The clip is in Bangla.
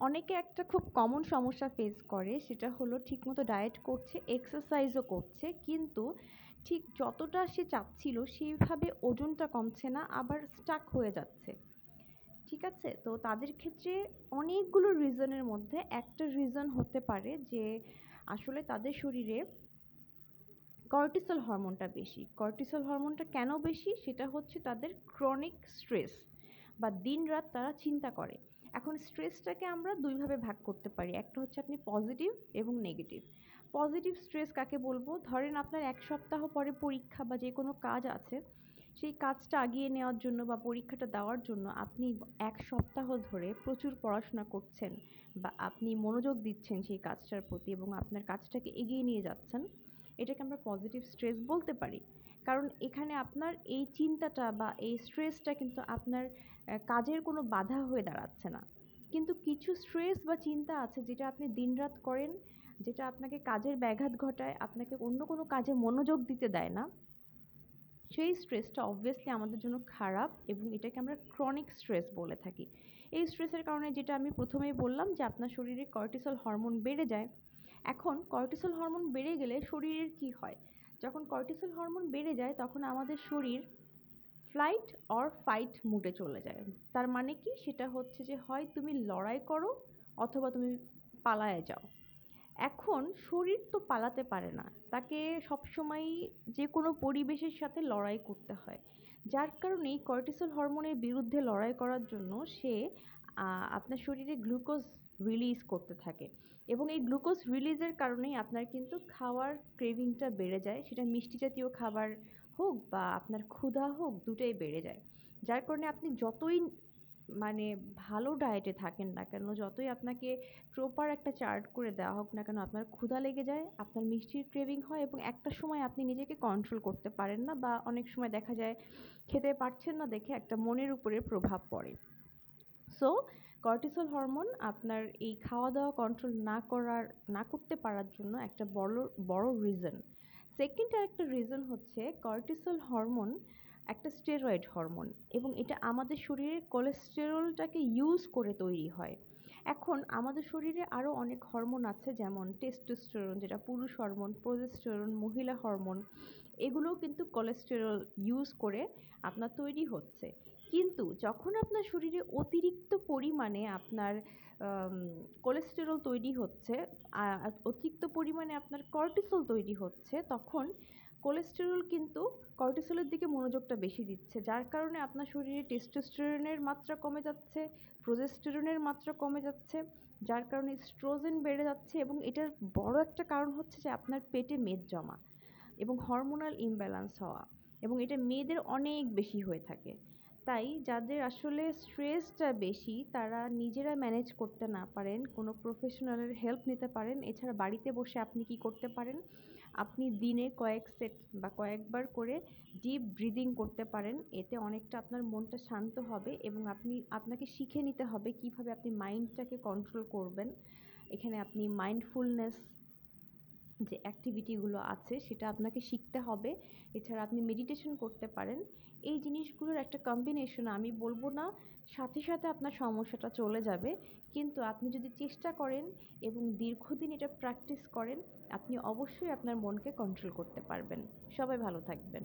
অনেকে একটা খুব কমন সমস্যা ফেস করে, সেটা হলো ঠিকমতো ডায়েট করছে এক্সারসাইজও করছে, কিন্তু ঠিক যতটা সে চাচ্ছিল সেইভাবে ওজনটা কমছে না, আবার স্টাক হয়ে যাচ্ছে। ঠিক আছে? তো তাদের ক্ষেত্রে অনেকগুলো রিজনের মধ্যে একটা রিজন হতে পারে যে আসলে তাদের শরীরে কর্টিসল হরমোনটা বেশি। কর্টিসল হরমোনটা কেন বেশি? সেটা হচ্ছে তাদের ক্রনিক স্ট্রেস বা দিন রাত তারা চিন্তা করে। এখন স্ট্রেসটাকে আমরা দুইভাবে ভাগ করতে পারি। একটা হচ্ছে আপনি পজিটিভ এবং নেগেটিভ পজিটিভ স্ট্রেস কাকে বলব? ধরেন আপনার এক সপ্তাহ পরে পরীক্ষা বা যে কোনো কাজ আছে, সেই কাজটা আগিয়ে নেওয়ার জন্য বা পরীক্ষাটা দেওয়ার জন্য আপনি এক সপ্তাহ ধরে প্রচুর পড়াশোনা করছেন বা আপনি মনোযোগ দিচ্ছেন সেই কাজটার প্রতি এবং আপনার কাজটাকে এগিয়ে নিয়ে যাচ্ছেন, এটাকে আমরা পজিটিভ স্ট্রেস বলতে পারি। কারণ এখানে আপনার এই চিন্তাটা বা এই স্ট্রেসটা কিন্তু আপনার কাজের কোনো বাধা হয়ে দাঁড়াচ্ছে না। কিন্তু কিছু স্ট্রেস বা চিন্তা আছে যেটা আপনি দিনরাত করেন, যেটা আপনাকে কাজের ব্যাঘাত ঘটায়, আপনাকে অন্য কোনো কাজে মনোযোগ দিতে দেয় না। সেই স্ট্রেসটা অবভিয়াসলি আমাদের জন্য খারাপ এবং এটাকে আমরা ক্রনিক স্ট্রেস বলে থাকি। এই স্ট্রেসের কারণে যেটা আমি প্রথমেই বললাম যে আপনার শরীরে কর্টিসল হরমোন বেড়ে যায়। এখন কর্টিসল হরমোন বেড়ে গেলে শরীরের কি হয়? যখন কর্টিসল হরমোন বেড়ে যায়, তখন আমাদের শরীর ফ্লাইট অর ফাইট মুডে চলে যায়। তার মানে কি? সেটা হচ্ছে যে, হয় তুমি লড়াই করো অথবা তুমি পালায় যাও। এখন শরীর তো পালাতে পারে না। তাকে সবসময়ই যে কোনো পরিবেশের সাথে লড়াই করতে হয়। যার কারণে কর্টিসল হরমোনের বিরুদ্ধে লড়াই করার জন্য সে আপনার শরীরে গ্লুকোজ রিলিজ করতে থাকে। এবং এই গ্লুকোজ রিলিজের কারণেই আপনার কিন্তু খাওয়ার ক্রেভিংটা বেড়ে যায়। সেটা মিষ্টি জাতীয় খাবার হোক বা আপনার ক্ষুধা হোক, দুটোই বেড়ে যায়। যার কারণে আপনি যতই মানে ভালো ডায়েটে থাকেন না কেন? যতই আপনাকে প্রপার একটা চার্ট করে দেওয়া হোক না কেন, আপনার ক্ষুধা লেগে যায়, আপনার মিষ্টির ক্রেভিং হয় এবং একটা সময় আপনি নিজেকে কন্ট্রোল করতে পারেন না বা অনেক সময় দেখা যায় খেতে পারছেন না দেখে একটা মনের উপরে প্রভাব পড়ে। সো কর্টিসল হরমোন আপনার এই খাওয়া দাওয়া কন্ট্রোল না করার, না করতে পারার জন্য একটা বড় বড় রিজন সেকেন্ড একটা রিজন হচ্ছে কর্টিসল হরমোন একটা স্টেরয়েড হরমোন এবং এটা আমাদের শরীরে কোলেস্টেরলটাকে ইউজ করে তৈরি হয়। এখন আমাদের শরীরে আরও অনেক হরমোন আছে, যেমন টেস্টোস্টেরন যেটা পুরুষ হরমোন প্রোজেস্টেরন মহিলা হরমোন এগুলোও কিন্তু কোলেস্টেরল ইউজ করে আপনার তৈরি হচ্ছে। কিন্তু যখন আপনার শরীরে অতিরিক্ত পরিমাণে আপনার কোলেস্টেরল তৈরি হচ্ছে অতিরিক্ত পরিমাণে আপনার কর্টিসল তৈরি হচ্ছে, তখন কোলেস্টেরল কিন্তু কর্টিসলের দিকে মনোযোগটা বেশি দিচ্ছে, যার কারণে আপনার শরীরে টেস্টোস্টেরনের মাত্রা কমে যাচ্ছে প্রোজেস্টেরনের মাত্রা কমে যাচ্ছে, যার কারণে স্ট্রোজেন বেড়ে যাচ্ছে এবং এটার বড় একটা কারণ হচ্ছে যে আপনার পেটে মেদ জমা এবং হরমোনাল ইমব্যালান্স হওয়া এবং এটা মেয়েদের অনেক বেশি হয়ে থাকে। তাই যাদের আসলে স্ট্রেসটা বেশি, তারা নিজেরা ম্যানেজ করতে না পারেন, কোনো প্রফেশনালের হেল্প নিতে পারেন। এছাড়া বাড়িতে বসে আপনি কি করতে পারেন? আপনি দিনে কয়েক সেট বা কয়েকবার করে ডিপ ব্রিদিং করতে পারেন। এতে অনেকটা আপনার মনটা শান্ত হবে এবং আপনি, আপনাকে শিখে নিতে হবে কীভাবে আপনি মাইন্ডটাকে কন্ট্রোল করবেন। এখানে আপনি মাইন্ডফুলনেস যে অ্যাক্টিভিটিগুলো আছে সেটা আপনাকে শিখতে হবে। এছাড়া আপনি মেডিটেশন করতে পারেন। এই জিনিসগুলোর একটা কম্বিনেশন আমি বলব না, সাথে সাথে আপনার সমস্যাটা চলে যাবে। কিন্তু আপনি যদি চেষ্টা করেন এবং দীর্ঘদিন এটা প্র্যাকটিস করেন, আপনি অবশ্যই আপনার মনকে কন্ট্রোল করতে পারবেন। সবাই ভালো থাকবেন।